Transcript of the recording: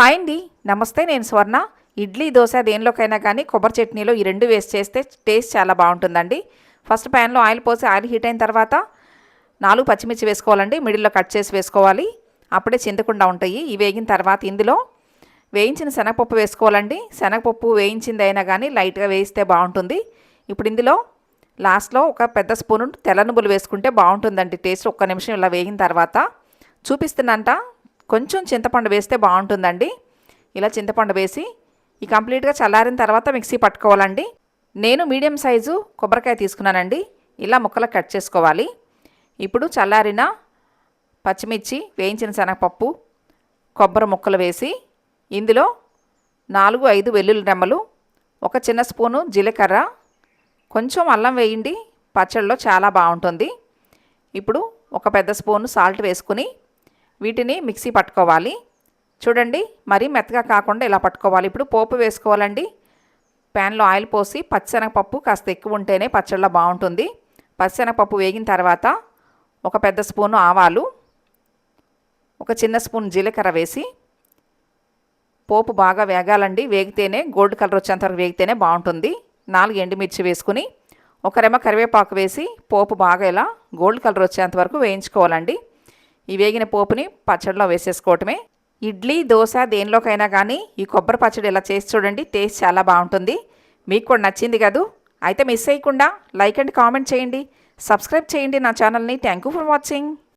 Hi అండి. నమస్తే నేను స్వర్ణ. ఇడ్లీ దోశ దేనిలోకైనా కానీ కొబ్బరి చట్నీలో ఈ రెండు వేస్ట్ చేస్తే టేస్ట్ చాలా బాగుంటుందండి. ఫస్ట్ ప్యాన్లో ఆయిల్ పోసి ఆయిల్ హీట్ అయిన తర్వాత నాలుగు పచ్చిమిర్చి వేసుకోవాలండి. మిడిల్లో కట్ చేసి వేసుకోవాలి. అప్పుడే చింతకుండా ఉంటాయి. ఇవి వేగిన తర్వాత ఇందులో వేయించిన శనగపప్పు వేసుకోవాలండి. శనగపప్పు వేయించింది అయినా కానీ లైట్గా వేయిస్తే బాగుంటుంది. ఇప్పుడు ఇందులో లాస్ట్లో ఒక పెద్ద స్పూను తెల్ల నువ్వులు వేసుకుంటే బాగుంటుందండి టేస్ట్. ఒక్క నిమిషం ఇలా వేగిన తర్వాత చూపిస్తున్నంట కొంచెం చింతపండు వేస్తే బాగుంటుందండి. ఇలా చింతపండు వేసి ఈ కంప్లీట్గా చల్లారిన తర్వాత మిక్సీ పట్టుకోవాలండి. నేను మీడియం సైజు కొబ్బరికాయ తీసుకున్నానండి. ఇలా ముక్కలు కట్ చేసుకోవాలి. ఇప్పుడు చల్లారిన పచ్చిమిర్చి వేయించిన శనగపప్పు కొబ్బరి ముక్కలు వేసి ఇందులో నాలుగు ఐదు వెల్లుల్లి రెమ్మలు ఒక చిన్న స్పూను జీలకర్ర కొంచెం అల్లం వేయండి. పచ్చళ్ళలో చాలా బాగుంటుంది. ఇప్పుడు ఒక పెద్ద స్పూను సాల్ట్ వేసుకుని వీటిని మిక్సీ పట్టుకోవాలి. చూడండి మరీ మెత్తగా కాకుండా ఇలా పట్టుకోవాలి. ఇప్పుడు పోపు వేసుకోవాలండి. ప్యాన్లో ఆయిల్ పోసి పచ్చనగపప్పు కాస్త ఎక్కువ ఉంటేనే పచ్చళ్ళ బాగుంటుంది. పచ్చనగపప్పు వేగిన తర్వాత ఒక పెద్ద స్పూను ఆవాలు ఒక చిన్న స్పూన్ జీలకర్ర వేసి పోపు బాగా వేగాలండి. వేగితేనే గోల్డ్ కలర్ వచ్చేంతవరకు వేగితేనే బాగుంటుంది. నాలుగు ఎండుమిర్చి వేసుకుని ఒక రెమ్మ కరివేపాకు వేసి పోపు బాగా ఇలా గోల్డ్ కలర్ వచ్చేంత వరకు వేయించుకోవాలండి. ఈ వేగిన పోపుని పచ్చడిలో వేసేసుకోవటమే. ఇడ్లీ దోశ దేనిలోకైనా కానీ ఈ కొబ్బరి పచ్చడి ఇలా చేసి చూడండి టేస్ట్ చాలా బాగుంటుంది. మీకు కూడా నచ్చింది కదూ? అయితే మిస్ అయ్యకుండా లైక్ అండ్ కామెంట్ చేయండి. సబ్స్క్రైబ్ చేయండి నా ఛానల్ని. Thank you for watching.